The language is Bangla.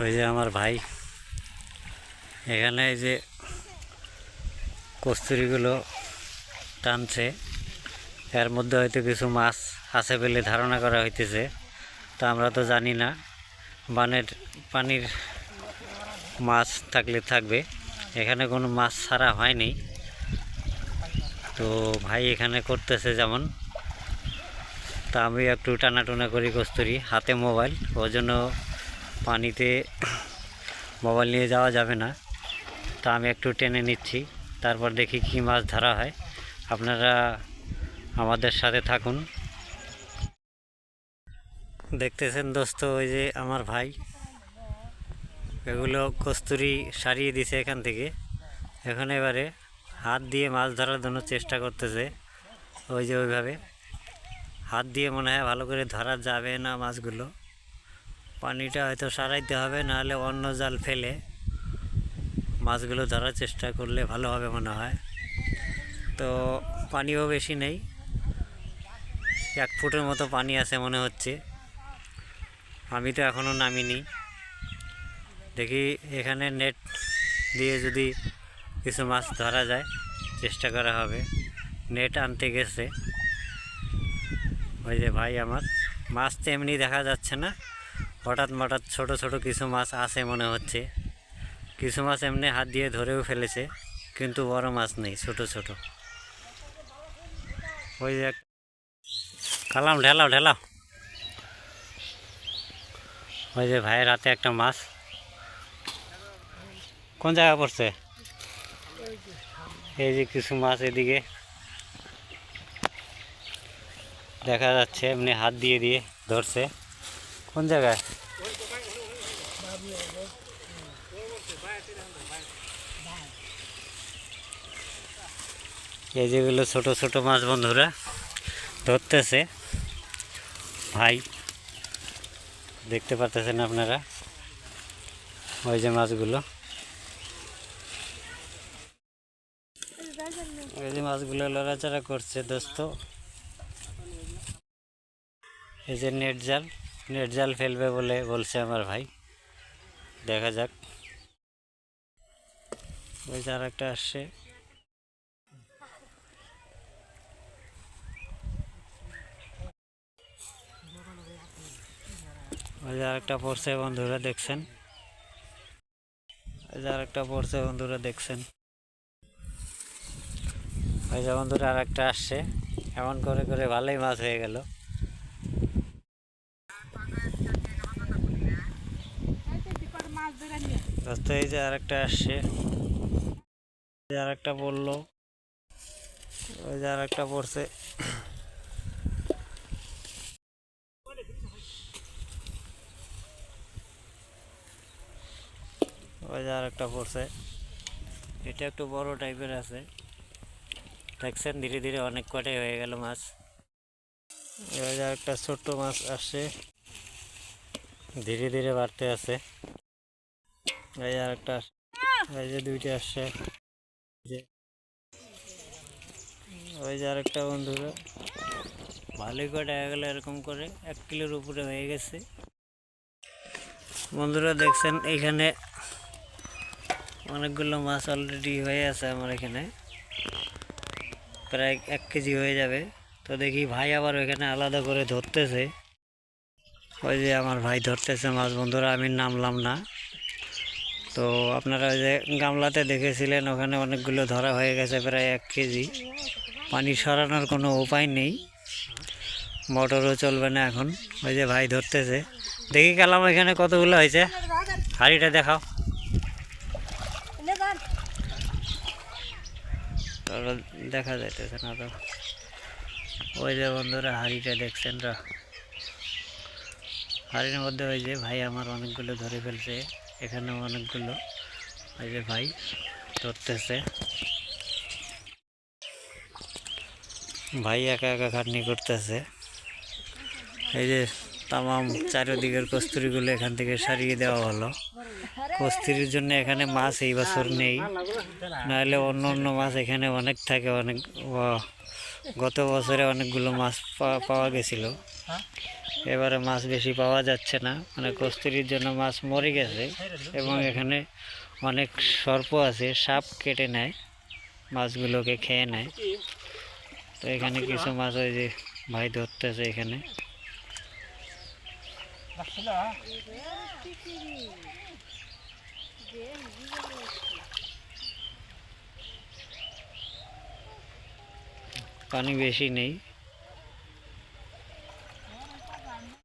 ওই যে আমার ভাই। এখানে এই যে কস্তুরিগুলো টানছে। এর মধ্যে হয়তো কিছু মাছ আছে বলে ধারণা করা হইতেছে। তা আমরা তো জানি না, বানের, পানির মাছ থাকলে থাকবে। এখানে কোনো মাছ ছাড়া হয়নি। তো ভাই এখানে করতেছে যেমন। তা আমি একটু টানাটুনা করি কস্তুরি, হাতে মোবাইল। ওই জন্য পানিতে মোবাইল নিয়ে যাওয়া যাবে না। তা আমি একটু টেনে নিচ্ছি। তারপর দেখি কি মাছ ধরা হয়। আপনারা আমাদের সাথে থাকুন। দেখতেছেন দোস্ত, ওই যে আমার ভাই। এগুলো কস্তুরি সারিয়ে দিছে এখান থেকে। এখন এবারে হাত দিয়ে মাছ ধরার জন্য চেষ্টা করতেছে। ওই যে ওইভাবে। হাত দিয়ে মনে হয় ভালো করে ধরা যাবে না মাছগুলো। পানিটা হয়তো সারাইতে হবে, নাহলে অন্য জাল ফেলে মাছগুলো ধরার চেষ্টা করলে ভালো হবে মনে হয়। তো পানিও বেশি নেই। এক ফুটের মতো পানি আছে মনে হচ্ছে। আমি তো এখনও নামিনি। দেখি এখানে নেট দিয়ে যদি কিছু মাছ ধরা যায়, চেষ্টা করা হবে। নেট আনতে গেছে। ওই যে ভাই আমার, মাছ তো এমনি দেখা যাচ্ছে না। হঠাৎ হঠাৎ ছোট ছোট কিছু মাছ আছে মনে হচ্ছে। কিছু মাছ এমনি হাত দিয়ে ধরেও ফেলেছে, কিন্তু বড় মাছ নেই, ছোট ছোট। ওই যে কালাম ঢেলাও ঢেলাও। ওই যে ভাইয়ের হাতে একটা মাছ। কোন জায়গা পড়ছে? এই যে কিছু মাছ এদিকে। দেখা যাচ্ছে এমনি হাত দিয়ে দিয়ে ধরছে। কোন জায়গায়? এই যেগুলো ছোট ছোট মাছ বন্ধুরা, ধরতেছে। ভাই, দেখতে পারতেছেন আপনারা? ওই যে মাছগুলো। ওই যে মাছগুলো লড়াচড়া করছে, দোস্ত। এই যে নেট জাল। নেট জাল ফেলবে বলে বলছে আমার ভাই। দেখা যাক। ওই যে আর একটা আসছে। ওই যে আরেকটা পড়ছে বন্ধুরা, দেখছেন? ওই যে আরেকটা পড়ছে বন্ধুরা, দেখছেন? ওই যে বন্ধুরা আর একটা আসছে। এমন করে করে ভালোই মাছ হয়ে গেল। দোস্ত এই যে আরেকটা আসছে। যে আরেকটা পড়ল ওই যে আরেকটা পড়ছে। ওই যে আরেকটা পড়ছে। এটা একটু বড় টাইপের আছে। দেখছেন ধীরে ধীরে অনেক কটাই হয়ে গেল মাছ। ওই যে একটা ছোট্ট মাছ আসছে। ধীরে ধীরে বাড়তে আছে। আস- এই যে দুইটা আসছে। যে ওই যে বন্ধুরা। এরকম করে। এক কিলোর উপরে গেছে। বন্ধুরা দেখছেন, এখানে অনেকগুলো মাছ অলরেডি হয়ে আছে আমার এখানে। প্রায় এক কেজি হয়ে যাবে। তো দেখি ভাই আবার ওইখানে আলাদা করে ধরতেছে। ওই যে আমার ভাই ধরতেছে মাছ। বন্ধুরা, আমি নামলাম না। তো আপনারা যে গামলাতে দেখেছিলেন, ওখানে অনেকগুলো ধরা হয়ে গেছে, প্রায় এক কেজি। পানি সরানোর কোনো উপায় নেই। মোটরও চলবে না এখন। ওই যে ভাই ধরতেছে। দেখি গেলাম এখানে কতগুলো হয়েছে। হাড়িটা দেখাও। দেখা যাইতেছে না তো। ওই যে বন্ধুরা, হাড়িটা দেখছেন রা হাড়ির মধ্যে ওই যে ভাই আমার অনেকগুলো ধরে ফেলছে। এখানেও অনেকগুলো ওই যে ভাই ধরতেছে। ভাই একা একা খাটনি করতেছে। এই যে তামাম চারিদিকের কস্তুরিগুলো এখান থেকে সারিয়ে দেওয়া হলো। কস্তুরির জন্য এখানে মাছ এই বছর নেই। নাহলে অন্য অন্য মাছ এখানে অনেক থাকে, অনেক গত বছরে অনেকগুলো মাছ পাওয়া গেছিল। এবারে মাছ বেশি পাওয়া যাচ্ছে না। মানে কস্তুরির জন্য মাছ মরে গেছে এবং এখানে অনেক সর্প আছে, সাপ কেটে নেয়, মাছগুলোকে খেয়ে নেয়। তো এখানে কিছু মাছ ওই যে ভাই ধরতেছে এখানে। পানি বেশি নেই।